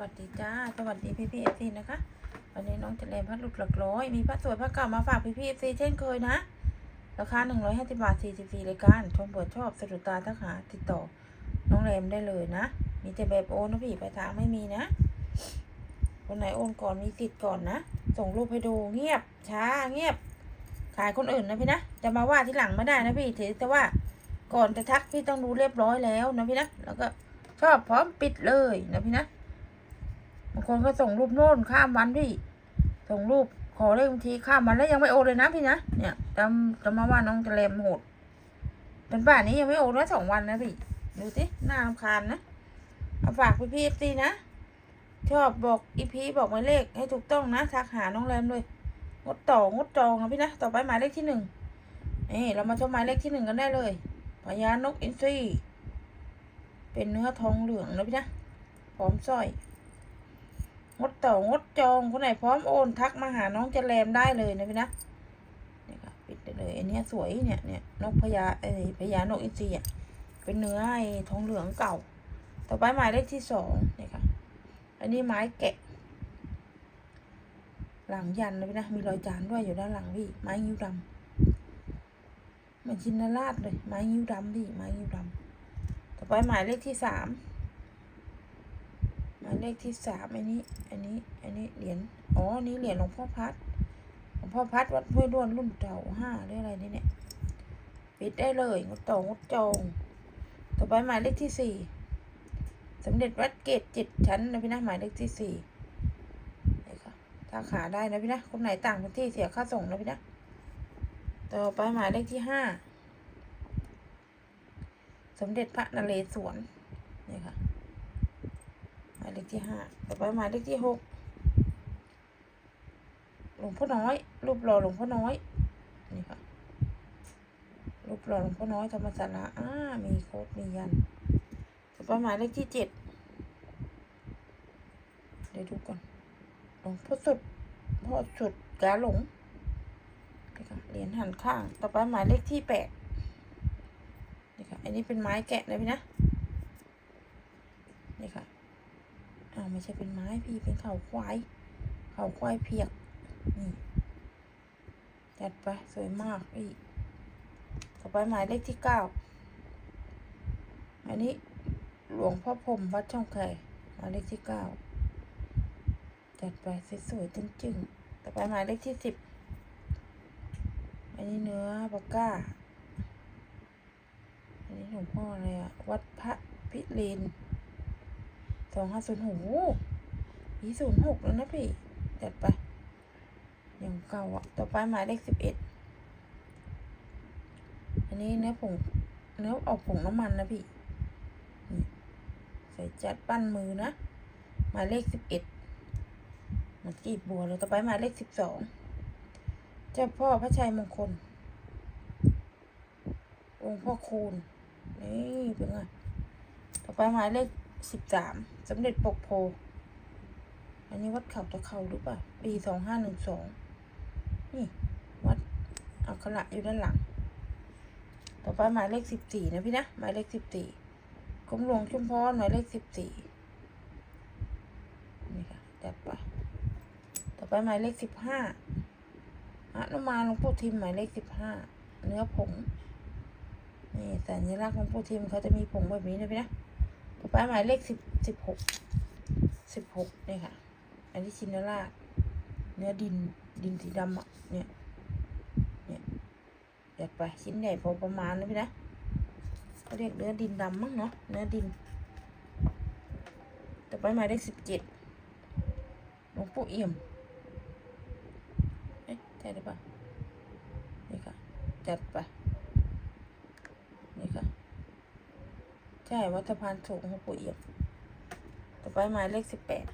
วัสดีจ้า สวัสดีพี่พี่เอฟซีนะคะ วันนี้น้องจะเลมพัดหลุดหลักร้อย มีพัดสวยพัดเก่ามาฝากพี่พี่เอฟซีเช่นเคยนะ ราคาหนึ่งร้อยห้าสิบบาทสี่สิบสี่รายการ ชมเปิดชอบสะดุดตาทักหาติดต่อ น้องเลมได้เลยนะ มีแต่แบบโอนนะพี่ไปทางไม่มีนะ คนไหนโอนก่อนมีสิทธิ์ก่อนนะ ส่งรูปให้ดูเงียบ ช้าเงียบ ขายคนอื่นนะพี่นะ จะมาว่าที่หลังไม่ได้นะพี่ถือแต่ว่าก่อนจะทักพี่ต้องดูเรียบร้อยแล้วนะพี่นะ แล้วก็ชอบพร้อมปิดเลยนะพี่นะ บางคนก็ส่งรูปโน่นข้ามวันพี่ ส่งรูปขอเลขบัญชีข้ามวันแล้วยังไม่โอนเลยนะพี่นะ เนี่ยจำจะมาว่าน้องจะเลมโหดเป็นป่านนี้ยังไม่โอนนะสองวันนะพี่ ดูสิหน่ารำคาญนะเอาฝากพี่พี่ซีนะ ชอบบอกอีพีบอกหมายเลขให้ถูกต้องนะทักหาน้องแรมเลยงดต่องดจองนะพี่นะ ต่อไปหมายเลขที่หนึ่งนี่เรามาชมหมายเลขที่หนึ่งกันได้เลยพญานกอินทรีเป็นเนื้อทองเหลืองนะพี่นะพร้อมสร้อย งดต่องดจองคนไหนพร้อมโอนทักมาหาน้องจะแรมได้เลยนะพี่นะเนี่ยค่ะปิดได้เลยอันนี้สวยเนี่ยเนี่ยนกพญาไอ้พญานกอินทรีอะเป็นเนื้อไอ้ทองเหลืองเก่า ต่อไปหมายเลขที่สองเนี่ยค่ะ อันนี้ไม้แกะ หลังยันนะพี่นะมีรอยจานด้วยอยู่ด้านหลังพี่ไม้งิ้วดำมันชินราชเลยไม้งิ้วดำพี่ไม้งิ้วดำต่อไปหมายเลขที่สามายเลขที่สามอันนี้ อันนี้ อันนี้เหรียญ อ๋อ นี้เหรียญหลวงพ่อพัด หลวงพ่อพัดวัดห้วยด้วนรุ่นเก่าห้าหรืออะไรนี่เนี่ย ปิดได้เลยงดต่องดจอง ต่อไปหมายเลขที่สี่สมเด็จวัดเกตเจ็ดชั้นนะพี่นะหมายเลขที่สี่นี่ค่ะถ้าขาได้นะพี่นะ คนไหนต่างพื้นที่เสียค่าส่งนะพี่นะ ต่อไปหมายเลขที่ห้า สมเด็จพระนเรศวรนี่ค่ะายเลขที่ห้าต่อไปหมายเลขที่หกหลวงพ่อน้อย รูปหล่อหลวงพ่อน้อย นี่ค่ะ รูปหล่อหลวงพ่อน้อยธรรมศาลาอ่ามีโค้ดมียันต่อไปหมายเลขที่เจ็ดเดี๋ยวดูก่อนหลวงพ่อสุดพ่อสุดกาหลงนี่ค่ะเหรียญหันข้าง ต่อไปหมายเลขที่แปดนี่ค่ะ อันนี้เป็นไม้แกะนะพี่นะ นี่ค่ะ อ้าวไม่ใช่เป็นไม้พี่เป็นเข่าควาย เข่าควายเพียก นี่ จัดไปสวยมากพี่ ต่อไปหมายเลขที่เก้า อันนี้หลวงพ่อพรมวัดช่องไข่หมายเลขที่เก้า จัดไปสวยๆจึ้งๆ ต่อไปหมายเลขที่สิบ อันนี้เนื้อปากก้า อันนี้หลวงพ่ออะไรอะวัดพระพิเรน สองห้าศูนย์หปีศูนย์หกแล้วนะพี่จัดไปอย่างเก่าอะ ต่อไปหมายเลขสิบเอ็ดอันนี้เนื้อผงเนื้อออกผงน้ำมันนะพี่นี่ใส่จัดปั้นมือนะ หมายเลขสิบเอ็ดมันกีบบัวเลยต่อไปหมายเลขสิบสองเจ้าพ่อพระชัยมงคล องค์พ่อคูณนี่เป็นไงต่อไปหมายเลข สิบสามสมเด็จปกโพ อันนี้วัดเขาตะเขาหรือเปล่าปีสองห้าหนึ่งสองนี่ วัดอักขระอยู่ด้านหลัง ต่อไปหมายเลขสิบสี่นะพี่นะ หมายเลขสิบสี่กรมหลวงชุมพรหมายเลขสิบสี่นี่ค่ะจัดไป ต่อไปหมายเลขสิบห้าอนุมานหลวงปู่ทิมหมายเลขสิบห้าเนื้อผงนี่สัญลักษณ์หลวงปู่ทิมเขาจะมีผงแบบนี้นะพี่นะ ต่อไปหมายเลขสิบสิบหกสิบหกเนี่ยค่ะ อันนี้ชินราเนื้อดินดินสีดำอะเนี่ยเนี่ยจัดไปชิ้นใหญ่พอประมาณนะพี่นะเขาเรียกเนื้อดินดำมั้งเนาะเนื้อดิน ต่อไปหมายเลขสิบเจ็ดหลวงปู่เอี่ยมเอ๊ะใช่หรือเปล่านี่ค่ะจัดไป นี่ค่ะ ใช่วัดสะพานสูงหลวงปู่เอี่ยมต่อไปหมายเลขสิบแปด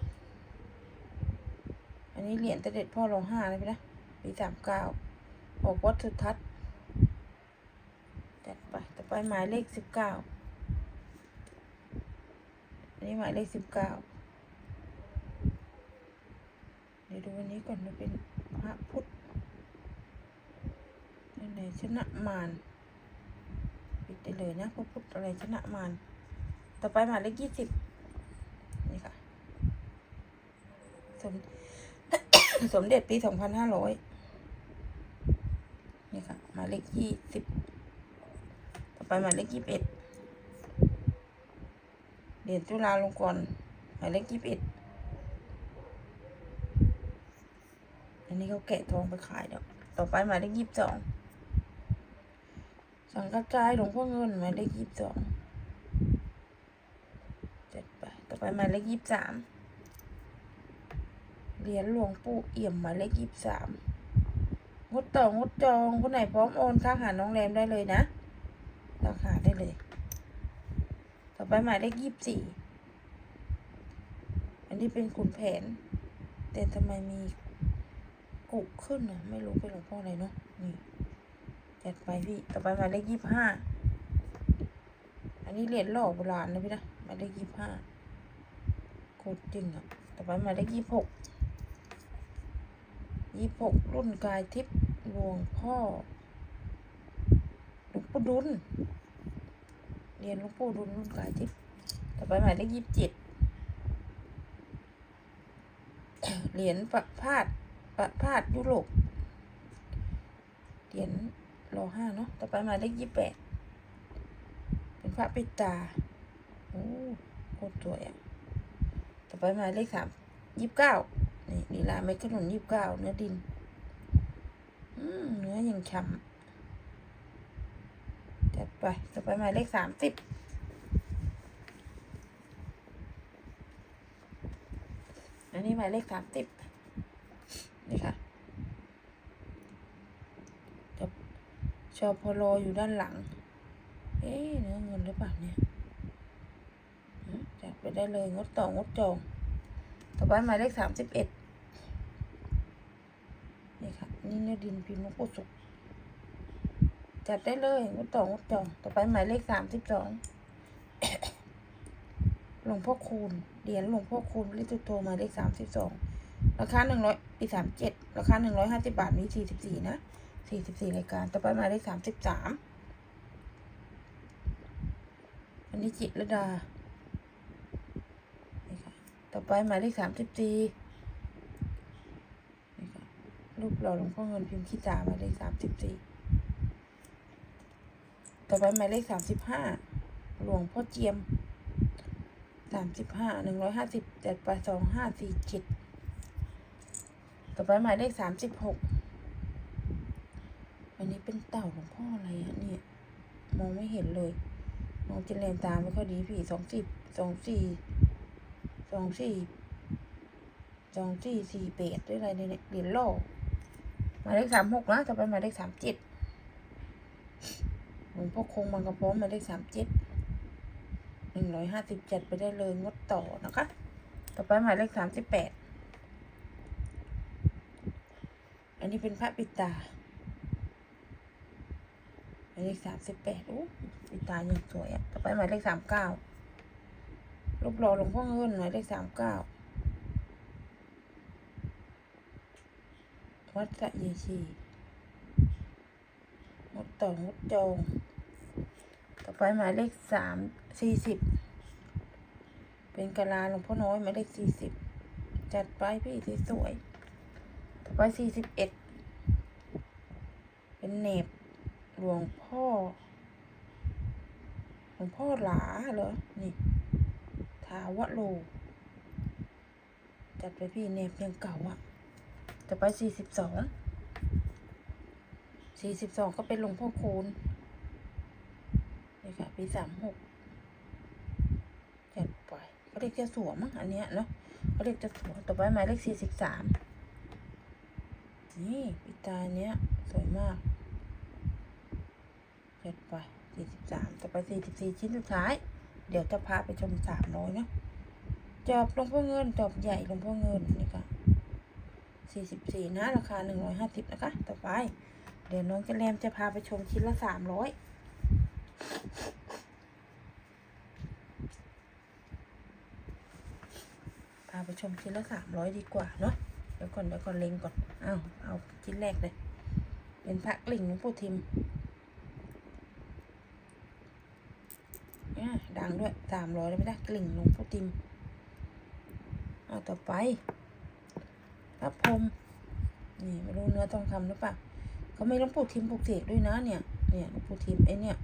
อันนี้เหรียญเสด็จพ่อรองห้าเลยพี่นะปีสามเก้าออกวัดสุทัศน์จัดไปต่อไปหมายเลขสิบเก้าอันนี้หมายเลขสิบเก้าเดี๋ยวดูวันนี้ก่อนมันเป็นพระพุทธอันไหนชนะมาร ปิดได้เลยนะพระพุทอะไรชนะมารต่อไปหมายเลขยี่สิบนี่ค่ะ สมสมเด็จปีสองพันห้าร้อยนี่ค่ะหมายเลขยี่สิบต่อไปหมายเลขยี่สิบเอ็ดเหรียญจุฬาลงกรณ์หมายเลขยี่สิบเอ็ดอันนี้เขาแกะทองไปขายเดี๋ยวต่อไปหมายเลขยี่สิบสอง สังกัจจายหลวงพ่อเงินหมายเลขยี่สิบสองเจ็ดไปต่อไปหมายเลขยี่สิบสามเหรียญหลวงปู่เอี่ยมหมายเลขยี่สิบสามงดต่องดจองคนไหนพร้อมโอนทักหาน้องแรมได้เลยนะทักหาได้เลย ต่อไปหมายเลขยี่สิบสี่อันนี้เป็นขุนแผน แต่ทำไมมีกุกขึ้นอะ ไม่รู้เป็นหลวงพ่ออะไรเนาะนี่ จัดไปพี่ ต่อไปหมายเลขยี่สิบห้า อันนี้เหรียญหล่อโบราณนะพี่นะหมายเลขยี่สิบห้าโคตรจริงอะ ต่อไปหมายเลขยี่สิบหก ยี่สิบหกรุ่นกายทิพย์หลวงพ่อหลวงปู่ดุลเรียนหลวงปู่ดุลรุ่นกายทิพย์ ต่อไปหมายเลขยี่สิบเจ็ดเหรียญประพาสประพาสยุโรปเหรียญ รอห้าเนาะ ต่อไปมาเลขยี่แปด เป็นพระปิตา โอ้โคตรสวยอะต่อไปมาเลขสามยี่สิบเก้านี่ลีลาเม็ดขนุนยี่สิบเก้าเนื้อดิน อืมเนื้อยังฉ่ำจัดไป ต่อไปมาเลขสามสิบอันนี้หมายเลขสามสิบนี่ค่ะจบช อพอลออยู่ด้านหลัง เอ๊ะเนื้อเงินหรือเปล่าเนี่ยจัดไปได้เลยงดต่องดจอง ต่อไปหมายเลขสามสิบเอ็ดนี่ค่ะ นี่เนื้อดินพิมพ์หลวงปู่สุขจัดได้เลยงดต่องดจอง ต่อไปหมายเลขสามสิบสองหลวงพ่อคูณเหรียญหลวงพ่อคูณลิตุโตหมายเลขสามสิบสองราคาหนึ่งร้อยปีสามเจ็ดราคาหนึ่งร้อยห้าสิบบาทมีสี่สิบสี่นะ สี่สิบสี่รายการ ต่อไปหมายเลขสามสิบสามอันนี้จิตรดานี่ค่ะต่อไปหมายเลขสามสิบสี่นี่ค่ะรูปหล่อหลวงพ่อเงินพิมพ์ขี้ตาหมายเลขสามสิบสี่ต่อไปหมายเลขสามสิบห้าหลวงพ่อเจียมสามสิบห้าหนึ่งร้อยห้าสิบจัดไปสองห้าสี่เจ็ดต่อไปหมายเลขสามสิบหก เต่าหลวงพ่ออะไรอะเนี่ยมองไม่เห็นเลย มองจินเลนตาไม่ค่อยดีพี่สองสิบสองสี่สองสี่สองสี่สี่แปดด้วยอะไรเนี่ยเหรียญโลกหมายเลขสามหกนะต่อไปหมายเลขสามเจ็ดหลวงพ่อคงมังกรพร้อมหมายเลขสามเจ็ดหนึ่งร้อยห้าสิบเจ็ดไปได้เลยงดต่อนะคะ ต่อไปหมายเลขสามสิบแปดอันนี้เป็นพระปิตา หมายเลขสามสิบแปดโอ้ปิตาอยังสวยอะต่อไปหมายเลขสามเก้ารูปหล่อหลวงพ่อเงินหมายเลขสามเก้าวัดสะเยชีงดต่องดจองต่อไปหมายเลขสามสี่สิบเป็นกะลาหลวงพ่อน้อยหมายเลขสี่สิบจัดไปพี่สวยๆต่อไปสี่สิบเอ็ดเป็นเนบ หลวงพ่อ หลวงพ่อหลาเหรอ นี่ทาวะโล จัดไปพี่เนบยังเก่าอะต่อไปสี่สิบสอง สี่สิบสองก็เป็นหลวงพ่อคูณนี่ค่ะปีสามหกจัดไปเขาเรียกจะสวมมั้งอันเนี้ยเนาะเขาเรียกจะสวมต่อไปหมายเลขสี่สิบสามนี่ปีตาเนี้ยสวยมาก จัดไปสี่สิบสามต่อไปสี่สิบสี่ชิ้นสุดท้าย เดี๋ยวจะพาไปชมสามร้อยเนาะจอบลงพ่อเงินจอบใหญ่ลงพ่อเงินนี่ค่ะสี่สิบสี่นะ ราคาหนึ่งร้อยห้าสิบนะคะ ต่อไป เดี๋ยวน้องจะแรมจะพาไปชมชิ้นละสามร้อยพาไปชมชิ้นละสามร้อยดีกว่าเนาะเดี๋ยวก่อนเดี๋ยวก่อนเล็งก่อน อ้าว เอาชิ้นแรกเลย เป็นพระกลิ่งหลวงปู่ทิมอะ ดังด้วยสามร้อยเลยไหม่ได้กลิ่งหลวงปู่ทิมเอาต่อไปพระพรหมนี่ไม่รู้เนื้อทองคำหรือเปล่าเขาไม่หลวงปู่ทิมปลูกเสกด้วยนะเนี่ย เนี่ยหลวงปู่ทิมไอเนี่ย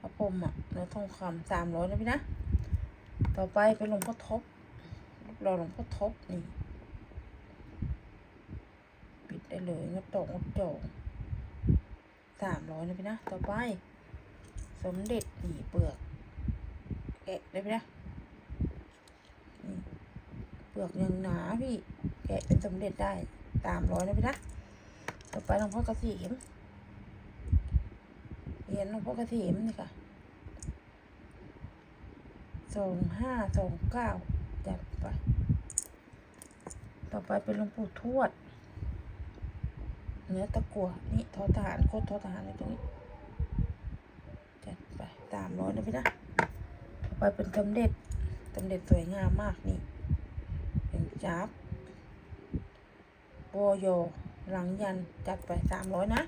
พระพรหมอะเนื้อทองคำสามร้อยนะพี่นะต่อไปเป็นหลวงพ่อทบรอหลวงพ่อทบนี่ปิดได้เลยงดตกงดโจสามร้อยนะพี่นะ ต่อไป มเด็จหนีเปลือกแกะได้ไหมนะเปลือกยังหนาพี่แกะเป็นสมเด็จได้สามร้อยนะพี่นะต่อไปหลวงพ่อกระสีมเหรียญหลวงพ่อกระสีมนี่ค่ะสองห้าสองเก้าจัดไป ต่อไปเป็นหลวงปู่ทวด เนื้อตะกัวนี่ทอทหารโคตรทอทหารเลยตรงนี้ สามร้อยนะพี่นะไปเป็นสมเด็จสมเด็จสวยงามมากนี่เป็นจับโบโยหลังยันจัดไปสามร้อยนะ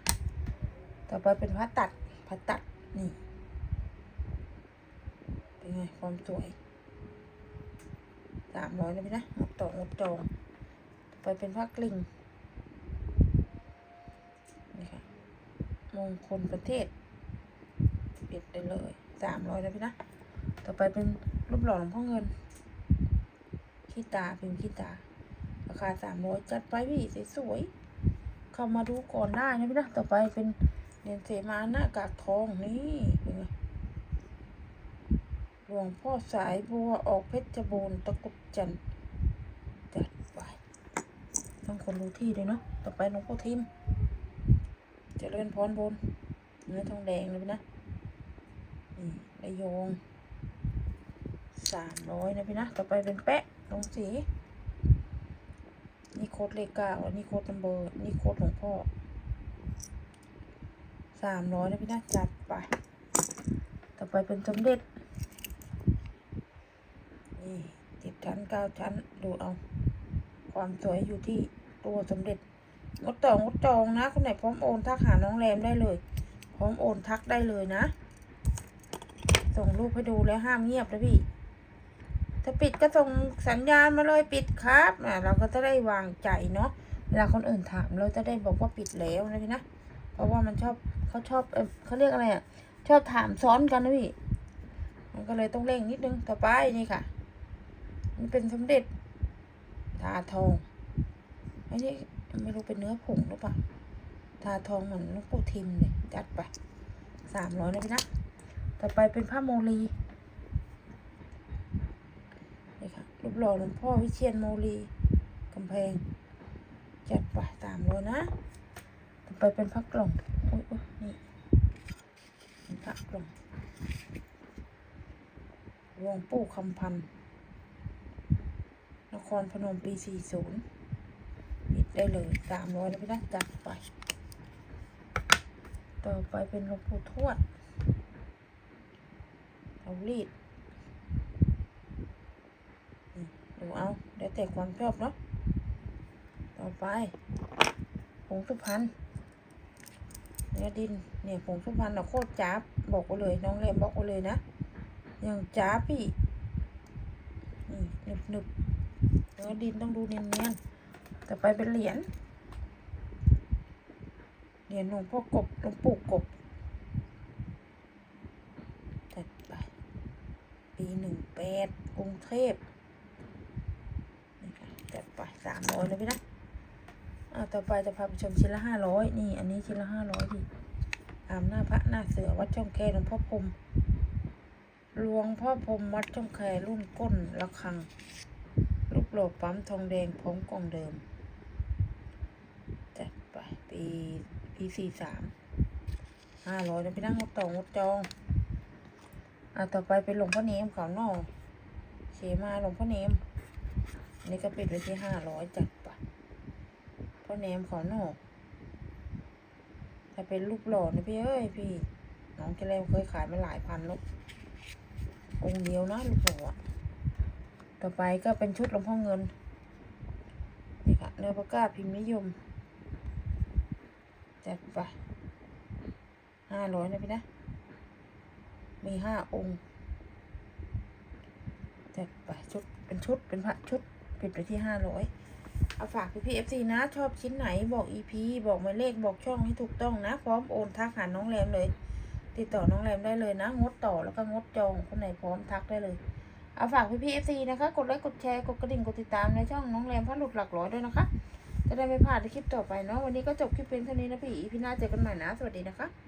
ต่อไปเป็นพระตัดพระตัดนี่เป็นไงความสวยสามร้อยนะพี่นะงดต่องดจองต่อไปเป็นพระกลิ่งนี่ค่ะมงคลประเทศ เด็ดได้เลยสามร้อยนะพี่นะ ต่อไปเป็นรูปหล่อหลวงพ่อเงินขี้ตาพิมพ์ขี้ตา ราคาสามร้อยจัดไปพี่สวยๆเข้ามาดูก่อนได้นะพี่นะ ต่อไปเป็นเหรียญเสมาหน้ากากทองนี่เป็นไงหลวงพ่อสายบัวออกเพชรบูรณ์ตะกุบจันจัดไปต้องคนรู้ที่ด้วยเนาะต่อไปหลวงพ่อทิมจะเจริญพรบนเนื้อทองแดงเลยพี่นะ ระยงสามร้อยนะพี่นะ ต่อไปเป็นแปะลงสี นี่โค้ดเลขเก้าอันนี้โค้ดนัมเบอร์ นี่โค้ดหลวงพ่อสามร้อยนะพี่นะ จัดไป ต่อไปเป็นสมเด็จ นี่เจ็ดชั้นเก้าชั้น ดูเอา ความสวยอยู่ที่ตัวสมเด็จงดต่องดจองนะ คนไหนพร้อมโอนทักหาน้องแรมได้เลย พร้อมโอนทักได้เลยนะ ส่งรูปให้ดูแล้วห้ามเงียบนะพี่ ถ้าปิดก็ส่งสัญญาณมาเลยปิดครับอะเราก็จะได้วางใจเนาะเวลาคนอื่นถามเราจะได้บอกว่าปิดแล้วนะพี่นะเพราะว่ามันชอบเขาชอบเออเขาเรียกอะไรอะชอบถามซ้อนกันนะพี่มันก็เลยต้องเร่งนิดนึงต่อไปนี่ค่ะ มันเป็นสมเด็จทาทองอันนี้ไม่รู้เป็นเนื้อผงหรือเปล่าทาทองเหมือนลูกปูทิมเลยจัดไปสามร้อยนะพี่นะ ต่อไปเป็นผ้าโมลีนี่ค่ะรูปหล่อหลวงพ่อวิเชียนโมลีกำแพง จัดไปสามร้อยนะ ต่อไปเป็นพระกล่องโอ้ยโอ้ยนี่เป็นพระกล่องหลวงปู่คำพันธ์นครพนมปีสี่ศูนย์ปิดได้เลยสามร้อยนะพี่นะจัดไป ต่อไปเป็นหลวงปู่ทวด เอารีดดูเอาเดี๋ยวแต่ความชอบเนาะต่อไปผงสุพรรณเนื้อดินเนี่ยผงสุพรรณเราโคตรจ้าบบอกไว้เลยน้องแรมบอกไว้เลยนะอย่างจ้าบพี่นี่หนึบหนึบเนื้อดินต้องดูเนียนๆต่อไปเป็นเหรียญเหรียญหลวงพ่อกบหลวงปู่กบ จัดไป ปีหนึ่งแปดกรุงเทพนี่ค่ะจัดไปสามร้อยเลยพี่นะอ่าต่อไปจะพาไปชมชิ้นละห้าร้อยนี่อันนี้ชิ้นละห้าร้อยพี่อามหน้าพระหน้าเสือวัดช่องแคหลวงพ่อพรมหลวงพ่อพรมวัดช่องแครุ่นก้นระฆังลูกโลบปั๊มทองแดงพร้อมกล่องเดิมจัดไปปีปีสี่สามห้าร้อยแล้วพี่นั่งงดต่องดจอง อ่าต่อไปเป็นหลวงพ่อเนมเขาวนอกเขมาหลวงพ่อเนมอันนี้ก็ปิดไว้ที่ห้าร้อยจัดไปพ่อเนมเขาวนอกถ้าเป็นรูปหล่อนะพี่เอ้ยพี่ น้องแกเลวเคยขายมาหลายพันแล้วองค์เดียวนะลูกหล่อต่อไปก็เป็นชุดหลวงพ่อเงินนี่ค่ะเนื้อปากกาพิมพ์นิยมจัดไปห้าร้อยนะพี่นะ มีห้าองค์จัดไปชุดเป็นชุดเป็นพระชุดปิดไปที่ห้าร้อยเอาฝากพี่พี่เอฟซีนะ ชอบชิ้นไหนบอกอีพีบอกหมายเลขบอกช่องให้ถูกต้องนะ พร้อมโอนทักหาน้องแรมเลย ติดต่อน้องแรมได้เลยนะ งดต่อแล้วก็งดจองคนไหนพร้อมทักได้เลย เอาฝากพี่พี่เอฟซีนะคะ กดไลค์กดแชร์กดกระดิ่งกดติดตามในช่องน้องแรมพัดหลุดหลักร้อยด้วยนะคะ จะได้ไม่พลาดในคลิปต่อไปเนาะวันนี้ก็จบคลิปเพียงเท่านี้นะพี่อีพีหน้าเจอกันใหม่นะ สวัสดีนะคะ